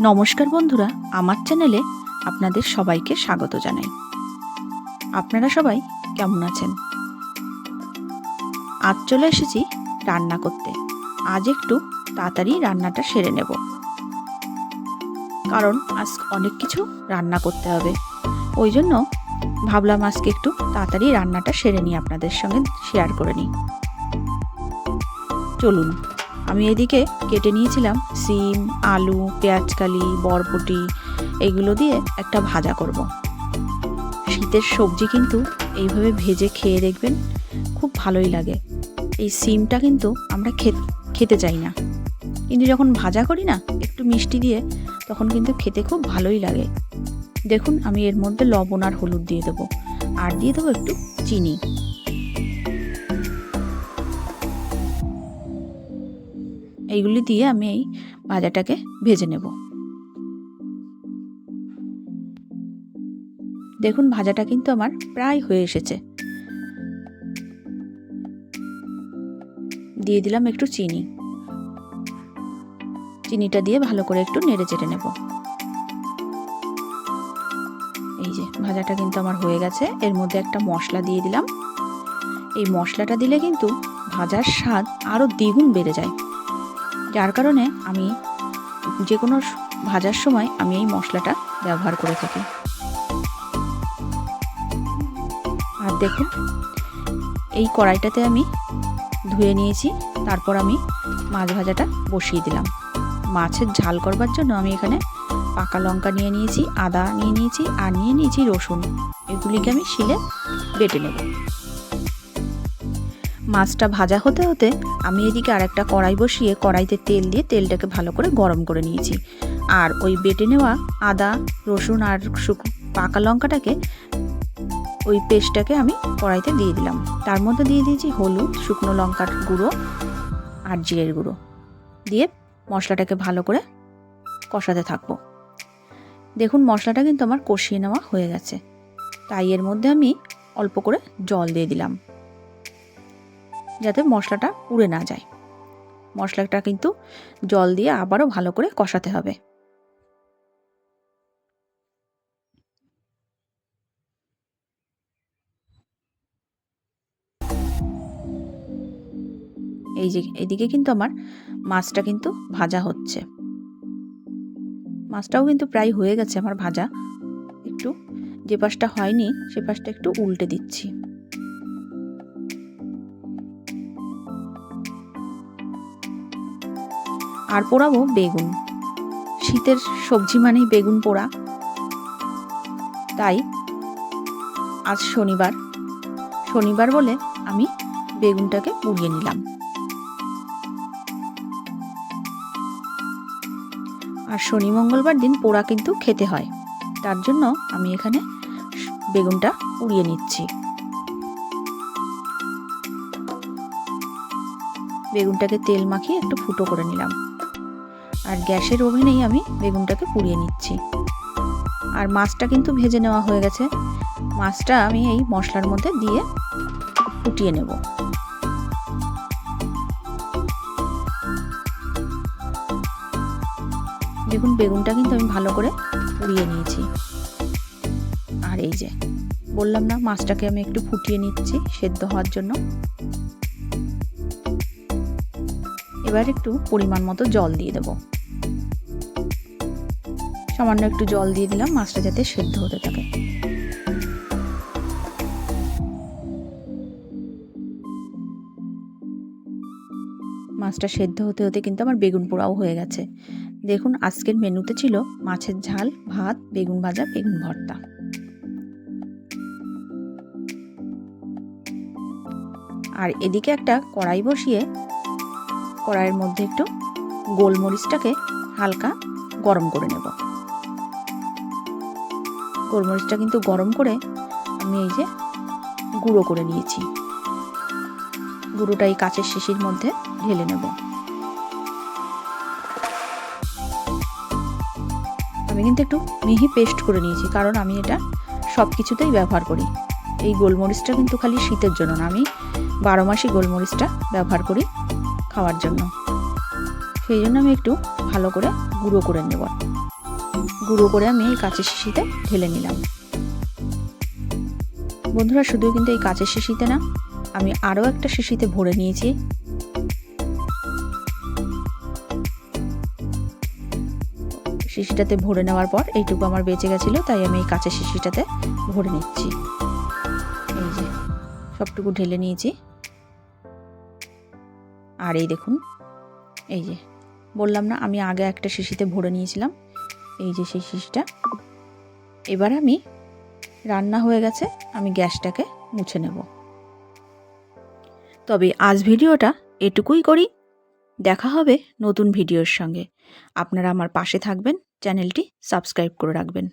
নমস্কার বন্ধুরা, আমার চ্যানেলে আপনাদের সবাইকে স্বাগত জানাই। আপনারা সবাই কেমন আছেন? আজ চলে এসেছি রান্না করতে। আজ একটু তাড়াতাড়ি রান্নাটা সেরে নেব। কারণ আজ অনেক কিছু রান্না করতে হবে। ওই জন্য ভাবলাম আজকে একটু তাড়াতাড়ি রান্নাটা সেরে নিই, আপনাদের সঙ্গে শেয়ার করে নিই। চলুন। আমি এদিকে কেটে নিয়েছিলাম সিম, আলু, পেঁয়াজকালি, বরবটি, এগুলো দিয়ে একটা ভাজা করব। শীতের সবজি কিন্তু এইভাবে ভেজে খেয়ে দেখবেন খুব ভালোই লাগে। এই সিমটা কিন্তু আমরা খেতে চাই না। কিন্তু যখন ভাজা করি না, একটু মিষ্টি দিয়ে, তখন কিন্তু খেতে খুব ভালোই লাগে। দেখুন, আমি এর মধ্যে লবণ আর হলুদ দিয়ে দেবো। আর দিয়ে দেবো একটু চিনি। এইগুলি দিয়ে আমি এই ভাজাটাকে ভেজে নেব। দেখুন, ভাজাটা কিন্তু আমার প্রায় হয়ে এসেছে। দিয়ে দিলাম একটু চিনি। চিনিটা দিয়ে ভালো করে একটু নেড়ে চেড়ে নেব। এই যে, ভাজাটা কিন্তু আমার হয়ে গেছে। এর মধ্যে একটা মশলা দিয়ে দিলাম। এই মশলাটা দিলে কিন্তু ভাজার স্বাদ আরও দ্বিগুণ বেড়ে যায়। যার কারণে আমি যে কোনো ভাজার সময় আমি এই মশলাটা ব্যবহার করে থাকি। আর দেখুন, এই কড়াইটাতে আমি ধুয়ে নিয়েছি, তারপর আমি মাছ ভাজাটা বসিয়ে দিলাম। মাছের ঝাল করবার জন্য আমি এখানে পাকা লঙ্কা নিয়ে নিয়েছি, আদা নিয়ে নিয়েছি, আর নিয়ে নিয়েছি রসুন। এগুলিকে আমি শিলে বেটে নেব। মাছটা ভাজা হতে হতে আমি এদিকে আর একটা কড়াই বসিয়ে কড়াইতে তেল দিয়ে তেলটাকে ভালো করে গরম করে নিয়েছি। আর ওই বেটে নেওয়া আদা, রসুন আর পাকা লঙ্কাটাকে ওই পেস্টটাকে আমি কড়াইতে দিয়ে দিলাম। তার মধ্যে দিয়ে দিয়েছি হলুদ, শুকনো লঙ্কার গুঁড়ো আর জিরের গুঁড়ো। দিয়ে মশলাটাকে ভালো করে কষাতে থাকব। দেখুন, মশলাটা কিন্তু আমার কষিয়ে নেওয়া হয়ে গেছে। তাই এর মধ্যে আমি অল্প করে জল দিয়ে দিলাম। যাতে মশলাটা উড়ে না যায়। মশলাটা কিন্তু জল দিয়ে আবারও ভালো করে কষাতে হবে। এই যে, এদিকে কিন্তু আমার মাছটা কিন্তু ভাজা হচ্ছে। মাছটাও কিন্তু প্রায় হয়ে গেছে আমার ভাজা। একটু যে পাশটা হয়নি, সে পাশটা একটু উল্টে দিচ্ছি। আর পোড়াবো বেগুন। শীতের সবজি মানেই বেগুন পোড়া। তাই আজ শনিবার। শনিবার বলে আমি বেগুনটাকে পুড়িয়ে নিলাম। আর শনি মঙ্গলবার দিন পোড়া কিন্তু খেতে হয়। তার জন্য আমি এখানে বেগুনটা পুড়িয়ে নিচ্ছি। বেগুনটাকে তেল মাখিয়ে একটু ফুটো করে নিলাম। আর গ্যাসের ওভেনেই আমি বেগুনটাকে পুড়িয়ে নিচ্ছি। আর মাছটা কিন্তু ভেজে নেওয়া হয়ে গেছে। মাছটা আমি এই মশলার মধ্যে দিয়ে ফুটিয়ে নেব। দেখুন, বেগুনটা কিন্তু আমি ভালো করে পুড়িয়ে নিয়েছি। আর এই যে, বললাম না, মাছটাকে আমি একটু ফুটিয়ে নিচ্ছি সেদ্ধ হওয়ার জন্য। এবার একটু পরিমাণ মতো জল দিয়ে দেব। সামান্য একটু জল দিয়ে দিলাম, মাছটা যাতে সেদ্ধ হতে থাকে। মাছটা সেদ্ধ হতে হতে কিন্তু আমার বেগুন পোড়াও হয়ে গেছে। দেখুন, আজকের মেনুতে ছিল মাছের ঝাল, ভাত, বেগুন ভাজা, বেগুন ভর্তা। আর এদিকে একটা কড়াই বসিয়ে, কড়াইয়ের মধ্যে একটু গোলমরিচটাকে হালকা গরম করে নেব। গোলমরিচটা কিন্তু গরম করে আমি এই যে গুঁড়ো করে নিয়েছি। গুঁড়োটা এই কাচের শিশির মধ্যে ঢেলে নেব। আমি কিন্তু একটু মিহি পেস্ট করে নিয়েছি, কারণ আমি এটা সব কিছুতেই ব্যবহার করি। এই গোলমরিচটা কিন্তু খালি শীতের জন্য না, আমি বারো মাসই গোলমরিচটা ব্যবহার করি খাওয়ার জন্য। সেই জন্য আমি একটু ভালো করে গুঁড়ো করে নেব। গুঁড়ো করে আমি এই কাঁচের শিশিতে ঢেলে নিলাম। বন্ধুরা, শুধু কিন্তু এই কাঁচের শিশিতে না, আমি আরও একটা শিশিতে ভরে নিয়েছি। শিশিটাতে ভরে নেওয়ার পর এইটুকু আমার বেঁচে গেছিল, তাই আমি এই কাঁচের শিশিটাতে ভরে নিচ্ছি। এই যে, সবটুকু ঢেলে নিয়েছি। আর এই দেখুন, এই যে, বললাম না, আমি আগে একটা শিশিতে ভরে নিয়েছিলাম। এই যে সেই শিশিটা। এবার আমি, রান্না হয়ে গেছে, আমি গ্যাসটাকে মুছে নেব। তবে আজ ভিডিওটা এটুকুই করি। দেখা হবে নতুন ভিডিওর সঙ্গে। আপনারা আমার পাশে থাকবেন, চ্যানেলটি সাবস্ক্রাইব করে রাখবেন।